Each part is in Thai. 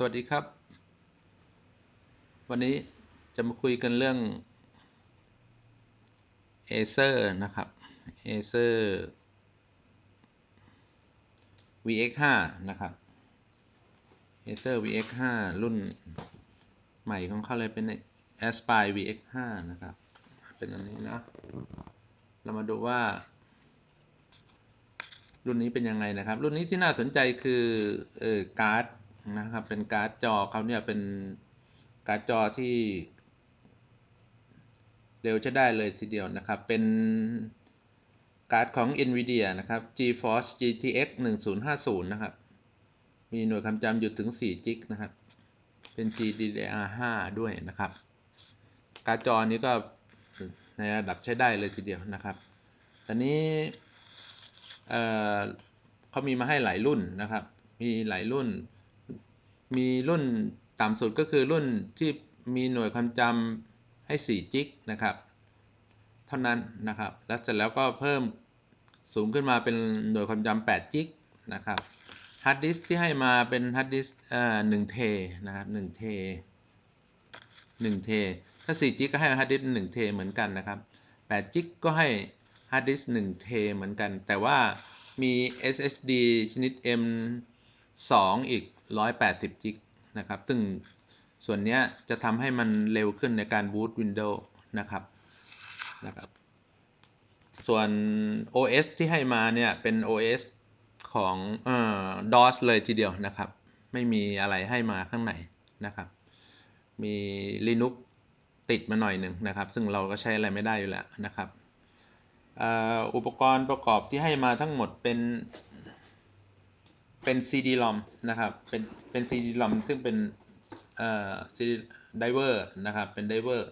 สวัสดีครับ วันนี้จะมาคุยกันเรื่อง Acer นะครับ Acer VX5 นะครับ Acer VX5 รุ่นใหม่ของเขาเลยเป็น Aspire VX5 นะครับ เป็นอันนี้นะ เรามาดูว่า รุ่นนี้เป็นยังไงนะครับ รุ่นนี้ที่น่าสนใจคือเออการ์ด นะครับ เป็นการ์ดจอเขาเนี่ยเป็นการ์ดจอที่ เร็วจะได้เลยทีเดียวนะครับ เป็นการ์ดของ NVIDIA นะครับ GeForce GTX 1050 นะครับ มีหน่วยความจำอยู่ถึง4จิกนะครับ เป็น GDDR5 ด้วยนะครับ การ์ดจอนี้ก็ในระดับใช้ได้เลยทีเดียวนะครับ ตอนนี้เเขามีมาให้หลายรุ่นนะครับ มีหลายรุ่น มีรุ่นต่ำสุดก็คือรุ่นที่มีหน่วยความจำให้ 4 จิกนะครับ เท่านั้นนะครับ แล้วเสร็จแล้วก็เพิ่มสูงขึ้นมาเป็นหน่วยความจำ8จิกนะครับฮาร์ดดิสที่ให้มาเป็นฮาร์ดดิสหนึ่งเทนะครับหนึ่งเทหนึ่งเทถ้า4จิกก็ให้ฮาร์ดดิสหนึ่งเทเหมือนกันนะครับ8จิกก็ให้ฮาร์ดดิสหนึ่งเทเหมือนกัน แต่ว่ามี SSD ชนิด M M2 อีก180จิกนะครับ ซึ่งส่วนนี้จะทำให้มันเร็วขึ้นในการบูต Windows นะครับนะครับ ส่วน OS ที่ให้มาเนี่ยเป็น OS ของเอ่อ DOS เลยทีเดียวนะครับ ไม่มีอะไรให้มาข้างในนะครับ มี Linux ติดมาหน่อยหนึ่งนะครับ ซึ่งเราก็ใช้อะไรไม่ได้อยู่แล้วนะครับ อุปกรณ์ประกอบที่ให้มาทั้งหมดเป็น เป็น CD-ROM นะครับ เป็นเป็น CD-ROM ซึ่งเป็นเอ่อ CD driver นะครับ เป็น driver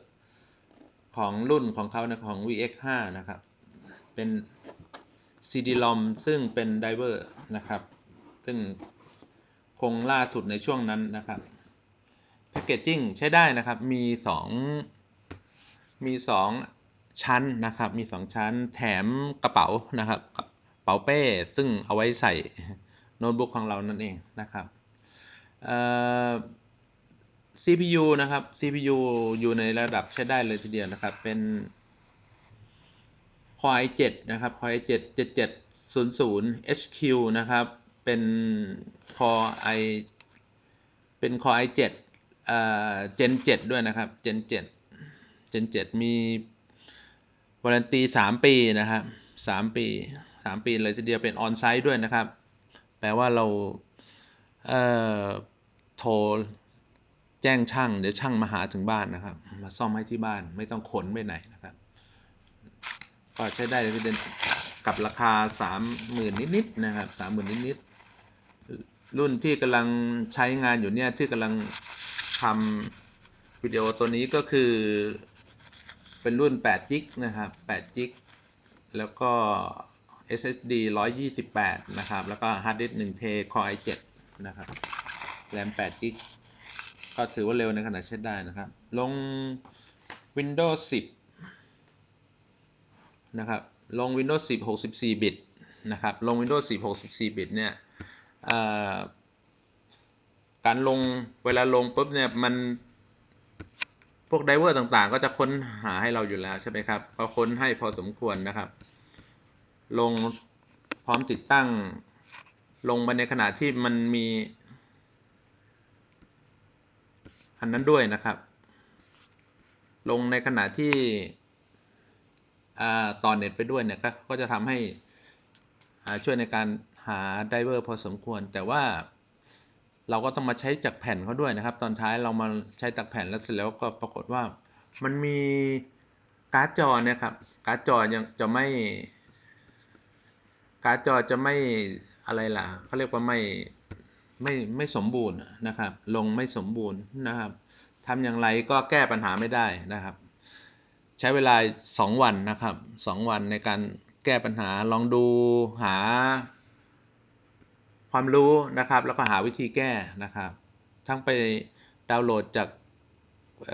ของรุ่นของเขานะของ VX5 นะครับ เป็น CD-ROM ซึ่งเป็น driver นะครับ ซึ่งคงล่าสุดในช่วงนั้นนะครับ Packaging ใช้ได้นะครับ มี 2 มี 2 ชั้นนะครับ มี 2 ชั้นแถมกระเป๋านะครับ กระเป๋าเป้ ซึ่งเอาไว้ใส่ โน้ตบุ๊กของเรานั่นเองนะครับ CPU นะครับ CPU อยู่ในระดับใช้ได้เลยทีเดียวนะครับ เป็น Core i7 นะครับ Core i7 7700 HQ นะครับ เป็น Core i เป็น Core i7 เอ่อ Gen 7 ด้วยนะครับ Gen 7 Gen 7 มีวารันตี 3 ปีนะครับ 3 ปี 3 ปีเลยทีเดียวเป็นออนไซต์ด้วยนะครับ ลว่าเราเอ่อโทรแจ้งช่าง เดี๋ยวช่างมาหาถึงบ้านนะครับ มาซ่อมให้ที่บ้านไม่ต้องขนไปไหนนะครับ ก็ใช้ได้เลยทีเดียวกับราคา 30,000 นิดๆนะครับ 30,000 นิดๆ รุ่นที่กำลังใช้งานอยู่เนี่ยที่กำลังทำวิดีโอตัวนี้ก็คือเป็นรุ่น8 g b นะครับ8 g b แล้วก็ SSD 128 นะครับ แล้วก็ Hard Disk 1 t Core i7 นะครับแรม8 g b ก็ถือว่าเร็วในขณะใช้ได้นะครับ ลง Windows 10 นะครับ ลง Windows 10 64 บิตนะครับ ลง Windows 10 64 บิตเนี่ยการลงเวลาลงปุ๊บเนี่ยมันพวกไดเวอร์ต่างๆ ก็จะค้นหาให้เราอยู่แล้วใช่ไหมครับก็ค้นให้พอสมควรนะครับ ลงพร้อมติดตั้ง ลงไปในขณะที่มันมี อันนั้นด้วยนะครับ ลงในขณะที่ต่อเน็ตไปด้วยเนี่ยก็จะทำให้ช่วยในการหาไดเวอร์พอสมควร แต่ว่าเราก็ต้องมาใช้จากแผ่นเขาด้วยนะครับ ตอนท้ายเรามาใช้จากแผ่นแล้วเสร็จแล้วก็ปรากฏว่ามันมีการ์ดจอเนี่ยครับ การ์ดจอยังจะไม่ การ์ดจอจะไม่อะไรล่ะเขาเรียกว่าไม่ไม่ไม่สมบูรณ์นะครับ ลงไม่สมบูรณ์นะครับทำอย่างไรก็แก้ปัญหาไม่ได้นะครับ ใช้เวลา 2 วันนะครับ 2 วันในการแก้ปัญหาลองดูหา ความรู้นะครับ แล้วก็หาวิธีแก้นะครับ ทั้งไปดาวน์โหลดจากเ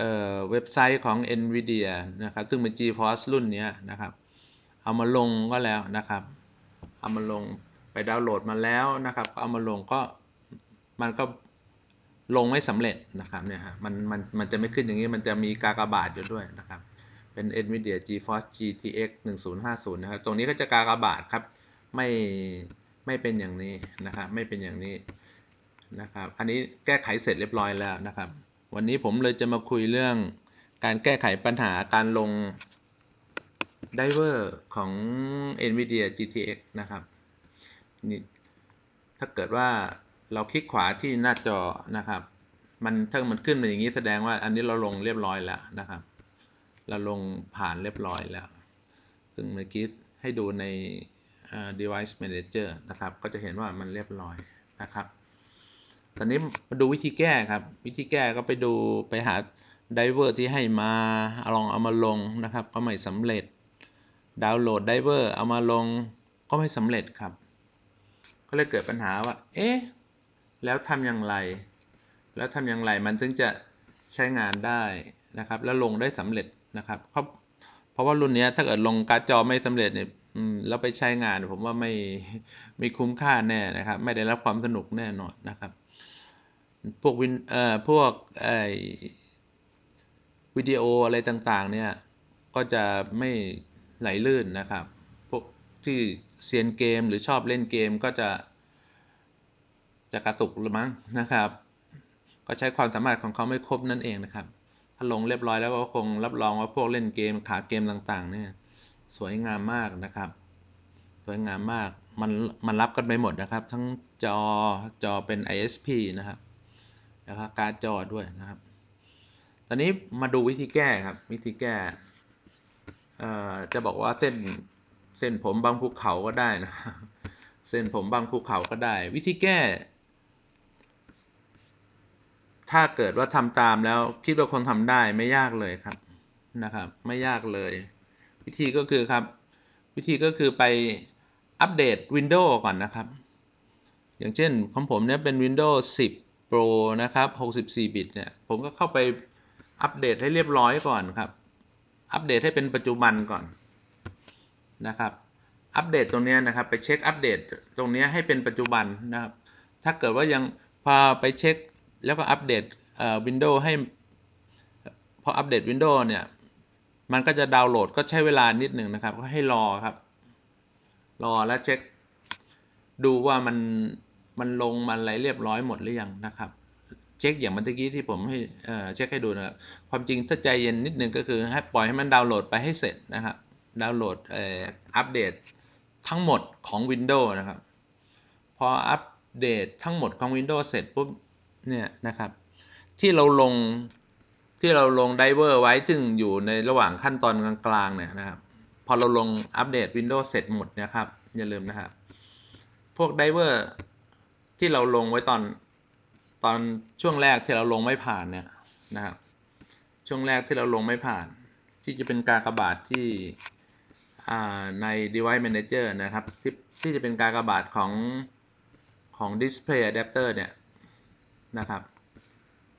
เว็บไซต์ของ NVIDIA นะครับ ซึ่งเป็น GeForce รุ่นนี้นะครับ เอามาลงก็แล้วนะครับ เอามาลงไปดาวน์โหลดมาแล้วนะครับเอามาลงก็มันก็ลงไม่สำเร็จนะครับเนี่ยฮะมันมันมันจะไม่ขึ้นอย่างนี้มันจะมีกากบาทอยู่ด้วยนะครับ เป็น NVIDIA GeForce GTX 1050 นะครับ ตรงนี้ก็จะกากบาทครับไม่ไม่เป็นอย่างนี้นะครับไม่เป็นอย่างนี้นะครับ อันนี้แก้ไขเสร็จเรียบร้อยแล้วนะครับ วันนี้ผมเลยจะมาคุยเรื่องการแก้ไขปัญหาการลง ไดเวอร์ของ NVIDIA GTX นะครับ นี่ถ้าเกิดว่าเราคลิกขวาที่หน้าจอนะครับ มันถ้ามันขึ้นมาอย่างนี้แสดงว่าอันนี้เราลงเรียบร้อยแล้วนะครับ เราลงผ่านเรียบร้อยแล้ว ซึ่งเมื่อกี้ให้ดูใน device manager นะครับ ก็จะเห็นว่ามันเรียบร้อยนะครับ ตอนนี้มาดูวิธีแก้ครับ วิธีแก้ก็ไปดูไปหาไดเวอร์ที่ให้มาลองเอามาลงนะครับ ก็ไม่สำเร็จ ดาวน์โหลดไดเวอร์เอามาลงก็ไม่สำเร็จครับ ก็เลยเกิดปัญหาว่า เอ๊ะ แล้วทำอย่างไร แล้วทำอย่างไรมันถึงจะใช้งานได้นะครับ แล้วลงได้สำเร็จนะครับเพราเพราะว่ารุ่นนี้ถ้าเกิดลงการ์ดจอไม่สำเร็จเนี่ยแล้วไปใช้งานผมว่าไม่ไม่คุ้มค่าแน่นะครับ ไม่ได้รับความสนุกแน่นอนนะครับ พวกวินเอ่อพวกไอวิดีโออะไรต่างๆ เนี่ย ก็จะไม่ ไหลลื่นนะครับพวกที่เซียนเกมหรือชอบเล่นเกมก็จะ จะกระตุกหรือมั้งนะครับ ก็ใช้ความสามารถของเขาไม่ครบนั่นเองนะครับ ถ้าลงเรียบร้อยแล้วก็คงรับรองว่าพวกเล่นเกมขาเกมต่างๆ เนี่ย สวยงามมากนะครับ สวยงามมากมันมันรับกันไปหมดนะครับ ทั้งจอจอเป็น ISP นะครับแล้วก็การ์ดจอด้วยนะครับ ตอนนี้มาดูวิธีแก้ครับ วิธีแก้ จะบอกว่าเส้นเส้นผมบางภูเขาก็ได้นะ เส้นผมบางภูเขาก็ได้ วิธีแก้ ถ้าเกิดว่าทำตามแล้วคิดว่าคนทำได้ไม่ยากเลยครับนะครับ ไม่ยากเลย วิธีก็คือครับ วิธีก็คือไปอัปเดต Windows ก่อนนะครับ อย่างเช่นของผมเนี่ยเป็น Windows 10 Pro นะครับ 64 บิตเนี่ย ผมก็เข้าไปอัปเดตให้เรียบร้อยก่อนครับ อัปเดตให้เป็นปัจจุบันก่อนนะครับ อัปเดตตรงนี้นะครับ ไปเช็คอัปเดตตรงนี้ให้เป็นปัจจุบันนะครับ ถ้าเกิดว่ายังพอไปเช็คแล้วก็อัปเดตวินโดว์ให้พออัปเดตวินโดว์เนี่ย มันก็จะดาวน์โหลดก็ใช้เวลานิดหนึ่งนะครับ ก็ให้รอครับ รอแล้วเช็คดูว่ามันมันลงมันอะไรเรียบร้อยหมดหรือยังนะครับ เช็คอย่างเมื่อกี้ที่ผมให้เช็คให้ดูนะครับความจริงถ้าใจเย็นนิดนึงก็คือให้ปล่อยให้มันดาวน์โหลดไปให้เสร็จนะครับดาวน์โหลดอัปเดตทั้งหมดของ Windows นะครับ พออัปเดตทั้งหมดของ Windows เสร็จปุ๊บเนี่ยนะครับ ที่เราลงที่เราลงไดเวอร์ไว้ซึ่งอยู่ในระหว่างขั้นตอนกลางๆเนี่ยนะครับ พอเราลงอัปเดต Windows เสร็จหมดนะครับ อย่าลืมนะครับ พวกไดเวอร์ที่เราลงไว้ตอน ตอนช่วงแรกที่เราลงไม่ผ่านเนี่ยนะครับช่วงแรกที่เราลงไม่ผ่าน ที่จะเป็นการกระบาทที่ใน device manager นะครับ ที่จะเป็นการกระบาทของของ display adapter เนี่ยนะครับ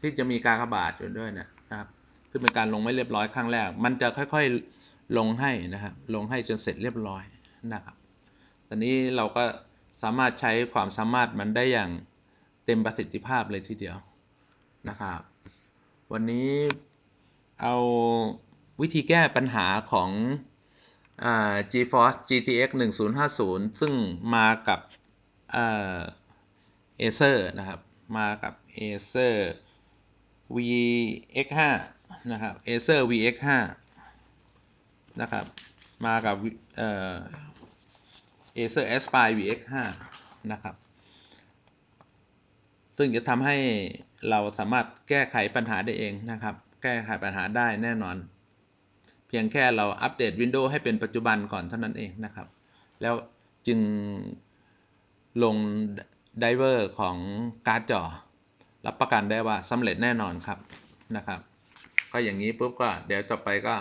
ที่จะมีการกระบาทอยู่ด้วยนะครับคือเป็นการลงไม่เรียบร้อยครั้งแรก มันจะค่อยๆลงให้นะครับลงให้จนเสร็จเรียบร้อยนะครับ ตอนนี้เราก็สามารถใช้ความสามารถมันได้อย่าง เต็มประสิทธิภาพเลยทีเดียวนะครับ วันนี้เอาวิธีแก้ปัญหาของ GeForce GTX 1050 ซึ่งมากับเอเซอร์นะครับ มากับ Acer VX5 นะครับ Acer VX5 นะครับ มากับเอ่อ Acer Aspire VX5 นะครับ ซึ่งจะทำให้เราสามารถแก้ไขปัญหาได้เองนะครับ แก้ไขปัญหาได้แน่นอน เพียงแค่เราอัปเดต Windows ให้เป็นปัจจุบันก่อนเท่านั้นเองนะครับ แล้วจึงลงไดเวอร์ของการ์ดจอ รับประกันได้ว่าสำเร็จแน่นอนครับนะครับ ก็อย่างนี้ปุ๊บก็เดี๋ยวต่อไปก็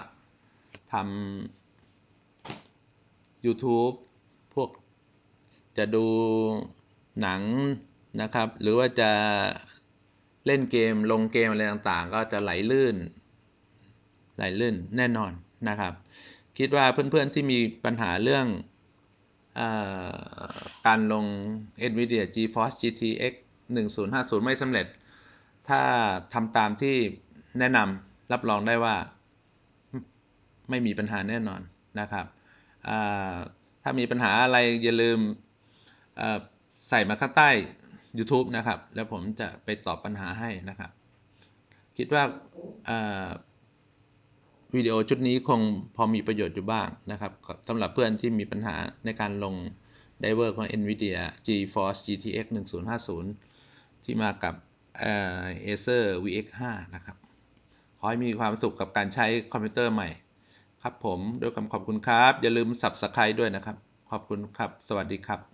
ทำ YouTube พวกจะดูหนัง นะครับ หรือว่าจะเล่นเกมลงเกมอะไรต่างๆ ก็จะไหลลื่น ไหลลื่นแน่นอนนะครับ คิดว่าเพื่อนๆที่มีปัญหาเรื่องอการลง NVIDIA GeForce GTX 1050 ไม่สำเร็จ ถ้าทำตามที่แนะนำรับรองได้ว่าไม่มีปัญหาแน่นอนนะครับ ถ้ามีปัญหาอะไรอย่าลืมใส่มาข้างใต้ YouTube นะครับ แล้วผมจะไปตอบปัญหาให้นะครับ คิดว่าวิดีโอชุดนี้คงพอมีประโยชน์อยู่บ้างนะครับสำหรับเพื่อนที่มีปัญหาในการลงไดเวอร์ของ NVIDIA GeForce GTX 1050 ที่มากับเอ่อ Acer VX5 นะครับ ขอให้มีความสุขกับการใช้คอมพิวเตอร์ใหม่ ครับผมด้วยคำขอบคุณครับ อย่าลืม Subscribe ด้วยนะครับ ขอบคุณครับ สวัสดีครับ